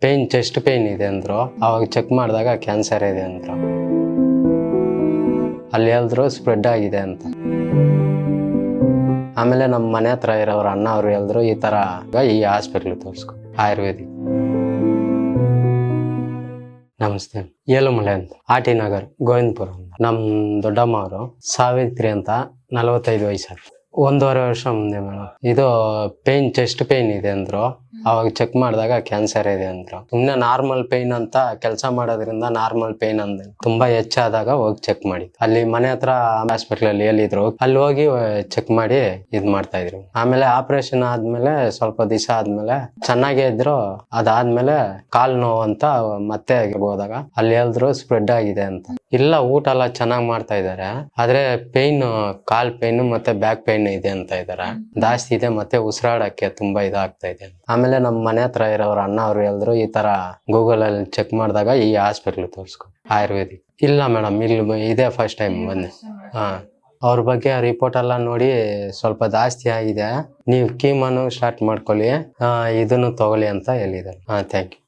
Pain chest pain ಇದೆ ಅಂದರು. ಅವಾಗ ಚೆಕ್ ಮಾಡಿದಾಗ ಕ್ಯಾನ್ಸರ್ ಇದೆ ಅಂತ ಅಲ್ಲಿ ಹೇಳಿದ್ರು ಸ್ಪ್ರೆಡ್ ಆಗಿದೆ ಅಂತ. ಆಮೇಲೆ ನಮ್ಮ ಮನೆ ಹತ್ರ ಇರೋರು ಅಣ್ಣ ಅವರು ಹೇಳಿದ್ರು, ಈ ತರ ಈ ಹಾಸ್ಪಿಟ್ಲ್ ತೋರಿಸ್ಕೊ. ಆಯುರ್ವೇದಿಕ್. ನಮಸ್ತೆ. ಏಳುಮಲೆ ಅಂತ. ಆಟಿ ನಗರ್ ಗೋವಿಂದಪುರ ನಮ್ಮ ನಮ್ ದೊಡ್ಡಮ್ಮ ಅವರು ಸಾವಿತ್ರಿ ಅಂತ ನಲವತ್ತೈದು ವಯಸ್ಸು ಒಂದೂವರೆ ವರ್ಷ ಮುಂದೆ ಮೇಡಮ್. ಇದು ಪೇನ್ ಚೆಸ್ಟ್ ಪೇನ್ ಇದೆ ಅಂದ್ರು. ಅವಾಗ ಚೆಕ್ ಮಾಡಿದಾಗ ಕ್ಯಾನ್ಸರ್ ಇದೆ ಅಂದ್ರು. ಸುಮ್ನೆ ನಾರ್ಮಲ್ ಪೇನ್ ಅಂತ ಕೆಲಸ ಮಾಡೋದ್ರಿಂದ ನಾರ್ಮಲ್ ಪೇನ್ ಅಂದ. ತುಂಬಾ ಹೆಚ್ಚಾದಾಗ ಹೋಗಿ ಚೆಕ್ ಮಾಡಿ ಅಲ್ಲಿ ಮನೆ ಹತ್ರ ಹಾಸ್ಪಿಟಲ್ ಅಲ್ಲಿ ಎಲ್ಲಿದ್ರು ಅಲ್ಲಿ ಹೋಗಿ ಚೆಕ್ ಮಾಡಿ ಇದ್ ಮಾಡ್ತಾ ಇದ್ರು. ಆಮೇಲೆ ಆಪರೇಷನ್ ಆದ್ಮೇಲೆ ಸ್ವಲ್ಪ ದಿವಸ ಆದ್ಮೇಲೆ ಚೆನ್ನಾಗೇ ಇದ್ರು. ಅದಾದ್ಮೇಲೆ ಕಾಲ್ ನೋವು ಅಂತ ಮತ್ತೆ ಹೋದಾಗ ಅಲ್ಲಿ ಹೇಳಿದ್ರು ಸ್ಪ್ರೆಡ್ ಆಗಿದೆ ಅಂತ. ಇಲ್ಲ ಊಟ ಎಲ್ಲ ಚೆನ್ನಾಗಿ ಮಾಡ್ತಾ ಇದ್ದಾರೆ ಆದ್ರೆ ಪೇನ್ ಕಾಲ್ ಪೇನ್ ಮತ್ತೆ ಬ್ಯಾಕ್ ಪೇನ್ ಇದೆ ಅಂತ ಇದ್ದಾರೆ ಜಾಸ್ತಿ ಇದೆ ಮತ್ತೆ ಉಸಿರಾಡಕ್ಕೆ ತುಂಬಾ ಇದಾಗ್ತಾ ಇದೆ ಆಮೇಲೆ ನಮ್ಮ ಮನೆ ಹತ್ರ ಇರೋರ ಅಣ್ಣ ಅವ್ರು ಹೇಳಿದ್ರು ಈ ತರ ಗೂಗಲ್ ಅಲ್ಲಿ ಚೆಕ್ ಮಾಡಿದಾಗ ಈ ಹಾಸ್ಪಿಟ್ಲ್ ತೋರಿಸ್ಕೊ. ಆಯುರ್ವೇದಿಕ್. ಇಲ್ಲ ಮೇಡಮ್ ಇಲ್ಲಿ ಇದೇ ಫಸ್ಟ್ ಟೈಮ್ ಬಂದೆ ಹಾ. ಅವ್ರ ಬಗ್ಗೆ ರಿಪೋರ್ಟ್ ಎಲ್ಲ ನೋಡಿ ಸ್ವಲ್ಪ ಜಾಸ್ತಿ ಆಗಿದೆ. ನೀವು ಕೀಮನ್ನು ಸ್ಟಾರ್ಟ್ ಮಾಡ್ಕೊಳ್ಳಿ. ಇದನ್ನು ತಗೊಳ್ಳಿ ಅಂತ ಹೇಳಿದ್ದಾರೆ. ಹಾ ಥ್ಯಾಂಕ್ ಯು